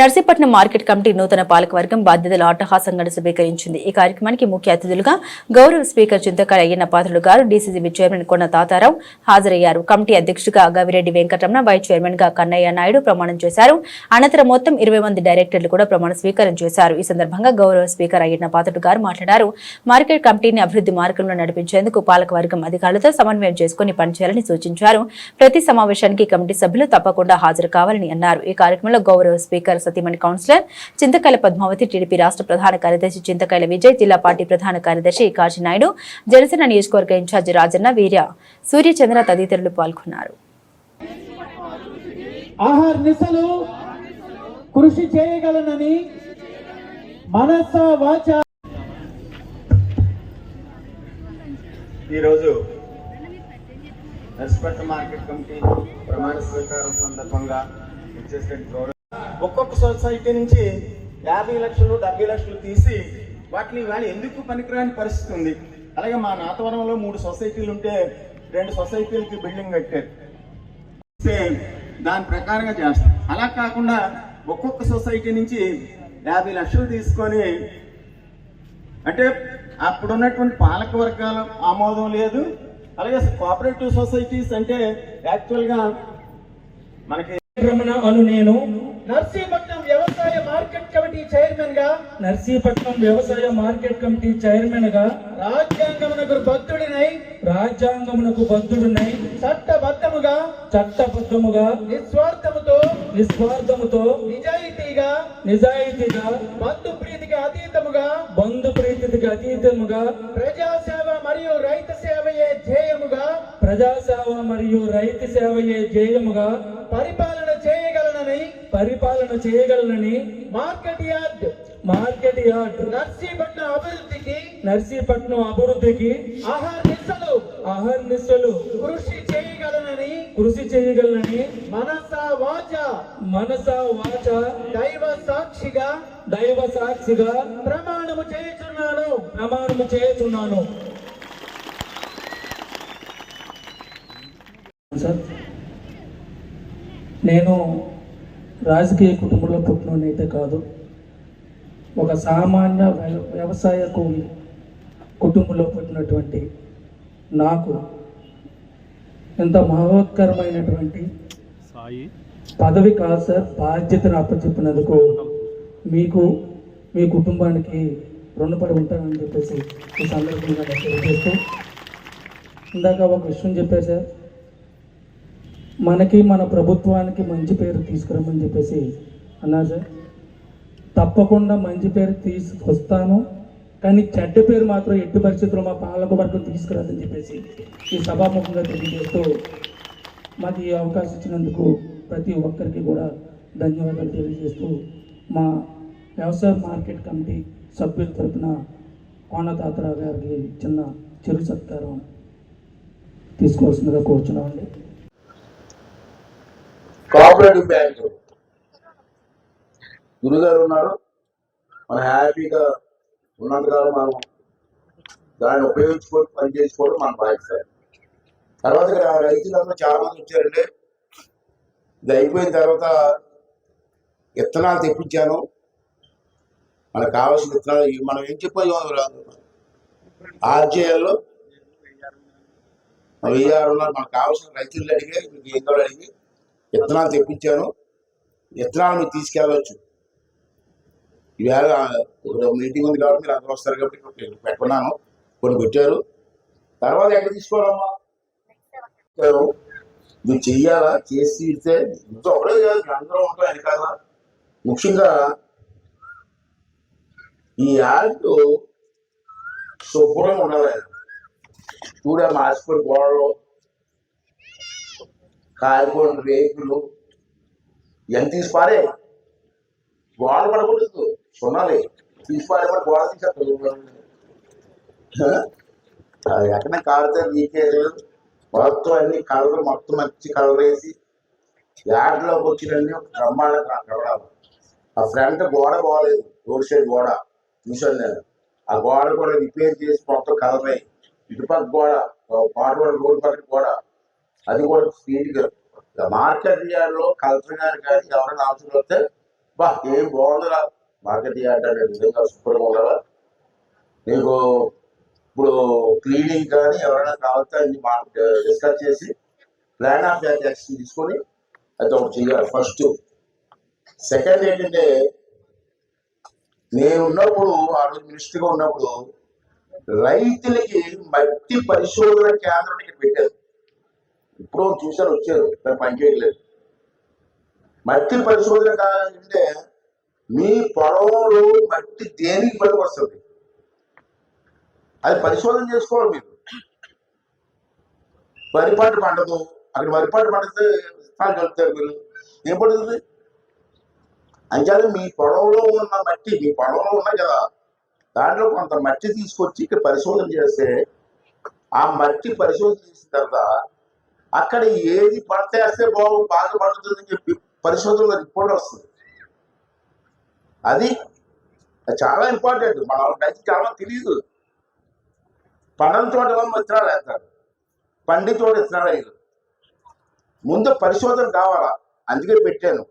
Narsipatnam market committee నూతన పాలకవర్గం బాధ్యతలు అట్టహాసంగా స్వీకరించింది. ఈ కార్యక్రమానికి ముఖ్య అతిథులుగా గౌరవ స్పీకర్ చింతకాయ అయ్యన్న పాత్రుడు గారు డీసీసీబీ చైర్మన్ కొన్న తాతారావు హాజరయ్యారు. కమిటీ అధ్యక్షుడిగా గవిరెడ్డి వెంకటరమణ వైస్ చైర్మన్గా కన్నయ్య నాయుడు ప్రమాణం చేశారు. అనంతరం మొత్తం ఇరవై మంది డైరెక్టర్లు కూడా ప్రమాణ స్వీకారం చేశారు. ఈ సందర్భంగా గౌరవ స్పీకర్ అయ్యన్న పాత్రుడు గారు మాట్లాడారు. మార్కెట్ కమిటీని అభివృద్ధి మార్గంలో నడిపించేందుకు పాలకవర్గం అధికారులతో సమన్వయం చేసుకుని పనిచేయాలని సూచించారు. ప్రతి సమావేశానికి కమిటీ సభ్యులు తప్పకుండా హాజరు కావాలని అన్నారు. ఈ కార్యక్రమంలో గౌరవ స్పీకర్ సతీమణి కౌన్సిలర్ చింతకాయల పద్మావతి టీడీపీ రాష్ట్ర ప్రధాన కార్యదర్శి చింతకాయల విజయ్ జిల్లా పార్టీ ప్రధాన కార్యదర్శి కాశీనాయుడు జనసేన నియోజకవర్గ ఇన్ఛార్జి రాజన్న వీర్య సూర్యచంద్ర తదితరులు పాల్గొన్నారు. ఆహార నిశలు కృషి చేయగలనని మనస వాచ. ఈరోజు నర్సిపట్నం మార్కెట్ కమిటీ ప్రమాణ స్వీకారం సందర్భంగా ఇచ్చేసిన గౌరవ ఒక్కొక్క సొసైటీ నుంచి యాభై లక్షలు డెబ్బై లక్షలు తీసి వాటిని ఇవాళ ఎందుకు పనికిరాని పరిస్థితి ఉంది? అలాగే మా నాతవరంలో మూడు సొసైటీలు ఉంటే రెండు సొసైటీలకి బిల్డింగ్ కట్టారు. దాని ప్రకారంగా చేస్తాం. అలా కాకుండా ఒక్కొక్క సొసైటీ నుంచి యాభై లక్షలు తీసుకొని అంటే అప్పుడున్నటువంటి పాలక వర్గాల ఆమోదం లేదు. అలాగే కోఆపరేటివ్ సొసైటీస్ అంటే యాక్చువల్గా మనకి రమణ అను నేను నర్సీపట్నం వ్యవసాయ మార్కెట్ కమిటీ చైర్మన్గా నర్సీపట్నం వ్యవసాయ మార్కెట్ కమిటీ చైర్మన్గా రాజ్యాంగమునకు భక్తుడినై రాజ్యాంగమునకు బద్ధుడునై చట్టబద్ధముగా చట్టబద్ధముగా నిస్వార్థముతో నిస్వార్థముతో నిజాయితీగా నిజాయితీగా బంధు ప్రీతికి అతీతముగా బంధు ప్రీతికి అతీతముగా ప్రజాసేవ మరియు రైతు సేవయే ధ్యేయముగా ప్రజాసేవ మరియు రైతు సేవయే ధ్యేయముగా పరిపాలన చేయగలనని పరిపాలన చేయగలనని market yard market yard Narsipatnam అభివృద్ధికి నర్సీపట్నం అభివృద్ధికి ఆహార నిశలు అహర్నిశలు కృషి చేయగలనని కృషి చేయగలనని మనస వాచ మనస వాచ దైవ సాక్షిగా దైవ సాక్షిగా ప్రమాణము చేయుచున్నాను. ప్రమాణము చేస్తున్నాను సార్ నేను రాజకీయ కుటుంబంలో పుట్టినైతే కాదు. ఒక సామాన్య వ్య- వ్యవసాయ కూలి కుటుంబంలో పుట్టినటువంటి నాకు ఎంత మహోత్కరమైనటువంటి పదవి కాదు సార్ బాధ్యతను అప్పచెప్పినందుకు మీకు మీ కుటుంబానికి రుణపడి ఉంటానని చెప్పేసి ఈ సందర్భంగా తెలియజేస్తూ ఇందాక ఒక విషయం చెప్పారు సార్. మనకి మన ప్రభుత్వానికి మంచి పేరు తీసుకురమ్మని చెప్పేసి అన్నారు సార్. తప్పకుండా మంచి పేరు తీసుకొస్తాను. కానీ చెడ్డ పేరు మాత్రం ఎట్టి పరిస్థితుల్లో మా పాలకవర్గం తీసుకురాదని చెప్పేసి ఈ సభాముఖంగా తెలియజేస్తూ మాకు ఈ అవకాశం ఇచ్చినందుకు ప్రతి ఒక్కరికి కూడా ధన్యవాదాలు తెలియజేస్తూ మా వ్యవసాయ మార్కెట్ కమిటీ సభ్యుల తరఫున కోనతాతరావు గారికి చిన్న చిరు సత్కారం తీసుకోవాల్సిందిగా కోరుచున్నామండి. కోఆపరేటివ్ బ్యాంక్ గురుగారు ఉన్నారు. మనం హ్యాపీగా ఉన్నంతకాలం మనం. దాన్ని ఉపయోగించుకొని పని చేసుకోవడం మన బాధ్యత. తర్వాత ఇక్కడ రైతులందరూ చాలా మంది వచ్చారండి. ఇది అయిపోయిన తర్వాత విత్తనాలు తెప్పించాను. మనకు కావాల్సిన విత్తనాలు మనం ఏం చెప్పాలి ఆర్జేఎల్లో వెయ్యారు ఉన్నారు. మనకు కావాల్సిన రైతులు అడిగి మీకు ఏం కావాలి అడిగి విత్తనాలు తెప్పించాను. విత్తనాలు మీరు తీసుకెళ్ళవచ్చు ఈవేళ మీటింగ్ ఉంది కాబట్టి మీరు అందరూ వస్తారు కాబట్టి పెట్టుకున్నాను. కొన్ని పెట్టారు. తర్వాత ఎక్కడ తీసుకోవాలమ్మా? నువ్వు మీరు చెయ్యాలా? చేసి ఇస్తే ఇంట్లో ఒకటే కాదు అందరం ఉంటాం వెనకాల ముఖ్యంగా ఈ యాడ్ శుభ్రంగా ఉండాలి. చూడ మార్చిపోయి గోడలో కార్బన్ రేకులు ఎంత తీసి పారే గోడ పడకూడదు సున్నాలి తీసి పారే మరి గోడ తీసేస్తారు ఎక్కడ కారుతో లీకేజ్ మొత్తం అన్ని కలర్ మొత్తం మంచి కలర్ వేసి యాడ్లోకి వచ్చినన్ని బ్రహ్మాండంగా కలవడాలి ఆ ఫ్రంట్ గోడ బాగలేదు రోడ్ సైడ్ గోడ. చూశాను నేను. ఆ గోడ కూడా రిపేర్ చేసి మొత్తం కలర్ అయ్యి ఇటుపక్క గోడ పాటు రోడ్ పక్కన గోడ. అది కూడా స్పీడ్గా మార్కెట్ యార్డ్లో కలెక్టర్ గారు కానీ ఎవరైనా ఆలోచన వస్తే బా ఏం బాగుందిరా? మార్కెట్ యార్డ్ అనేది నిజంగా సూపర్గా ఉండదా నీకు ఇప్పుడు క్లీనింగ్ కానీ ఎవరైనా కావాలంటే అన్ని మా డిస్కస్ చేసి ప్లాన్ ఆఫ్ యాక్షన్ తీసుకొని అది ఒకటి చేయాలి ఫస్ట్. సెకండ్ ఏంటంటే నేను ఉన్నప్పుడు ఆ రోజు మినిస్టర్గా ఉన్నప్పుడు రైతులకి మట్టి పరిశోధన కేంద్రం ఇక్కడ పెట్టారు. ఇప్పుడు చూసారు వచ్చారు కానీ పనిచేయట్లేదు మట్టి పరిశోధన కావాలంటే మీ పొలంలో మట్టి దేనికి పనికి వస్తుంది అది పరిశోధన చేసుకోవాలి మీరు. వరి పంట పండదు అక్కడ వరి పంట పండితే విత్తనాలు కలుపుతారు మీరు. ఏం పడుతుంది? అంచేది మీ పొలంలో ఉన్న మట్టి మీ పొలంలో ఉన్నాయి కదా దాంట్లో కొంత మట్టి తీసుకొచ్చి ఇక్కడ పరిశోధన చేస్తే ఆ మట్టి పరిశోధన చేసిన తర్వాత అక్కడ ఏది పడతేస్తే బాగు బాగా పండుతుందని చెప్పి పరిశోధనలో రిపోర్ట్ వస్తుంది. అది చాలా ఇంపార్టెంట్. మన వాళ్ళకి చాలా తెలియదు పండని చోట ఏమో విత్తనాలు వేస్తారు. పండి తోట విత్తనాలు వేయరు ముందు పరిశోధన కావాలా? అందుకే పెట్టాను.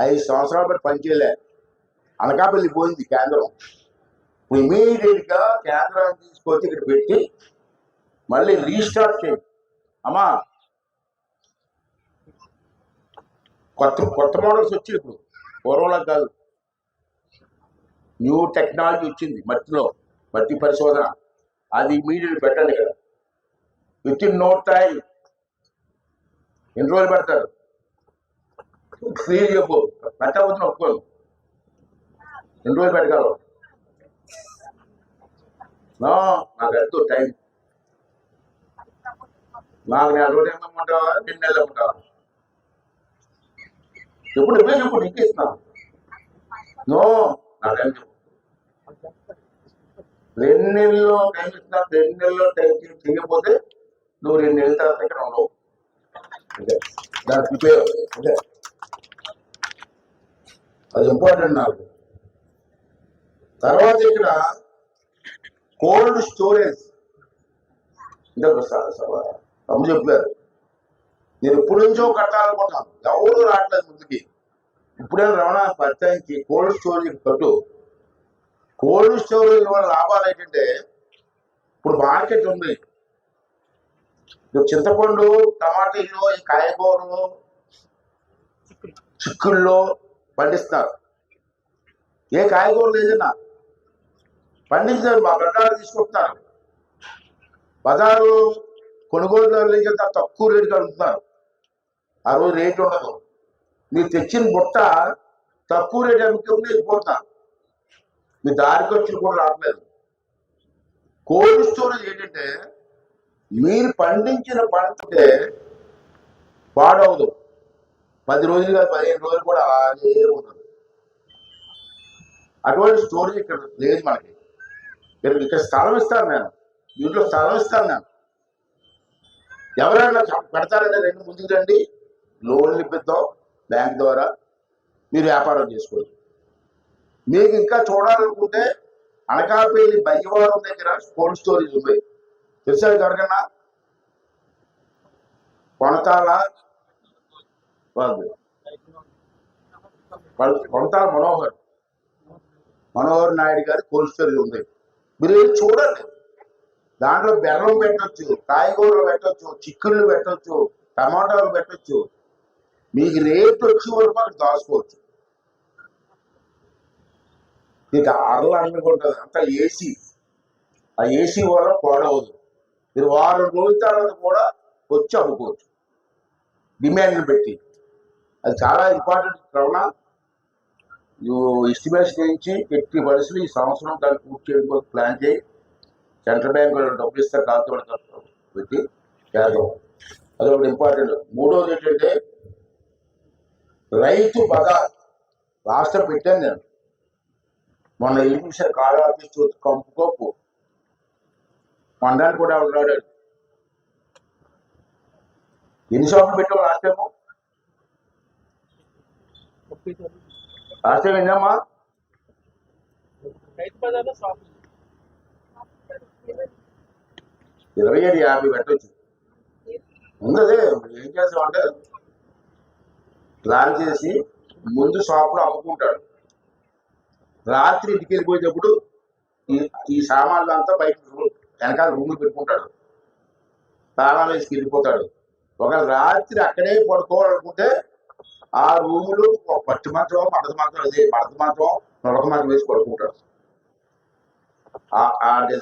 ఐదు సంవత్సరాల పాటు పనిచేయలే. అనకాపల్లి పోయింది కేంద్రం. ఇప్పుడు ఇమీడియట్ కేంద్రాన్ని తీసుకొచ్చి ఇక్కడ పెట్టి మళ్ళీ రీస్టార్ట్ చేయండి. అమ్మా కొత్త కొత్త మోడల్స్ వచ్చి ఇప్పుడు. పూర్వంలో కాదు. న్యూ టెక్నాలజీ వచ్చింది మట్టిలో మట్టి పరిశోధన. అది ఇమీడియట్ పెట్టండి కదా విత్ ఇన్ నో టైం ఎన్ని రోజులు పెడతారు? క్లియర్ చెప్పు పెట్టబోతున్నా ఒప్పుకోను. ఎన్ని రోజులు పెట్టగలవు నాకు ఎంతో టైం నాకు నెల రోజులు ఉంటావా రెండు నెలలు ఉంటావా ఎప్పుడు ఇప్పుడే చెప్పు నీకు ఇస్తున్నాను నో నాకేం చెప్పు. రెండు నెలల్లో టైం ఇస్తున్నా రెండు నెలల్లో టైం చేయకపోతే నువ్వు రెండు నెలల తర్వాత ఇక్కడ ఉండవు. అంతే. దానికి ప్రిపేర్ అంటే అది ఇంపార్టెంట్ నాకు. తర్వాత ఇక్కడ కోల్డ్ స్టోరేజ్ అంటే అమ్మ చెప్పారు నేను ఎప్పటి నుంచో కట్టాలనుకుంటాను ఎవరు రావట్లేదు ముందుకి. ఇప్పుడే రమణ పత్తానికి కోల్డ్ స్టోరేజ్ కట్టు కోల్డ్ స్టోరేజ్ వల్ల లాభాలు ఏంటంటే ఇప్పుడు మార్కెట్ ఉంది. ఇప్పుడు చింతపండు టమాటీలు ఈ కాయగూరలు చిక్కుల్లో పండిస్తారు ఏ కాయగూరలు ఏదైనా పండించారు మా బజారు తీసుకుంటున్నారు బజారు కొనుగోలుదారులు ఏం తక్కువ రేటుకి అడుగుతున్నారు ఆ రోజు రేట్ ఉండదు. మీరు తెచ్చిన బుట్ట తక్కువ రేటు అమ్ముకుంటే వెళ్ళిపోతున్నారు మీ దారి ఖర్చులు కూడా రావట్లేదు. కోల్డ్ స్టోరేజ్ ఏంటంటే మీరు పండించిన పంటే పాడవదు. పది రోజులు కాదు పదిహేను రోజులు కూడా అలాగే ఉంటుంది అటువంటి స్టోరేజ్ ఇక్కడ లేదు మనకి. ఇక్కడ ఇక్కడ స్థలం ఇస్తాను నేను. దీంట్లో స్థలం ఇస్తాను నేను. ఎవరైనా పెడతారంటే రెండు ముందుకు రండి. లోన్లు ఇప్పిద్దాం బ్యాంక్ ద్వారా మీరు వ్యాపారం చేసుకోవచ్చు. మీకు ఇంకా చూడాలనుకుంటే అనకాపల్లి బయ్యవారం దగ్గర కోల్డ్ స్టోరేజ్ ఉంది తెలుసా ఎవరికన్నా కొనతాల? కొనతాల మనోహర్. మనోహర్ నాయుడు గారి కోల్డ్ స్టోరేజ్ ఉంది మీరు వెళ్ళి చూడండి దాంట్లో బెల్లం పెట్టొచ్చు కాయగూరలు పెట్టొచ్చు చిక్కుళ్ళు పెట్టచ్చు టమాటాలు పెట్టొచ్చు మీకు రేపు వచ్చే వరకు అక్కడ దాచుకోవచ్చు. మీకు ఆరలు అనుకుంటుంది అంత ఏసీ ఆ ఏసీ వల్ల పాడవదు మీరు వారం రోజుల తర్వాత కూడా వచ్చి అమ్ముకోవచ్చు. డిమాండ్ని పెట్టి. అది చాలా ఇంపార్టెంట్ కావున నువ్వు ఎస్టిమేషన్ చేయించి ఎట్టి పరిస్థితులు ఈ సంవత్సరం దాన్ని పూర్తి చేయడానికి ప్లాన్ చేయి. సెంట్రల్ బ్యాంక్ డబ్బులు ఇస్తారు కాకపోతే పెట్టి. చేద్దాం అదొకటి ఇంపార్టెంట్ మూడోది ఏంటంటే రైతు బజార్. రాష్ట్రం పెట్టాను నేను. మొన్న ఎలిమిషన్ కాల్ ఆఫీస్ చూసి కంపు కప్పు మండలానికి కూడా ఉన్నాడు ఎన్ని షాపులు పెట్టావు last time last time shop ఇరవై ఏడు యాభై పెట్టవచ్చు ఉంది ఏం చేస్తామంటే ప్లాన్ చేసి ముందు షాపులో అమ్ముకుంటాడు. రాత్రి ఇంటికి వెళ్ళిపోయేటప్పుడు ఈ ఈ సామాన్లు అంతా బయట వెనకాల రూమ్లు పెట్టుకుంటాడు. తాళాలు వేసి వెళ్ళిపోతాడు. ఒక రాత్రి అక్కడే పడుకోవాలనుకుంటే ఆ రూములు పట్టు పచ్చి మడత మంత్రం అదే మడత మంత్రం నొడక మంత్రం వేసి పడుకుంటాడు. ఆ- ఆ డిజైన్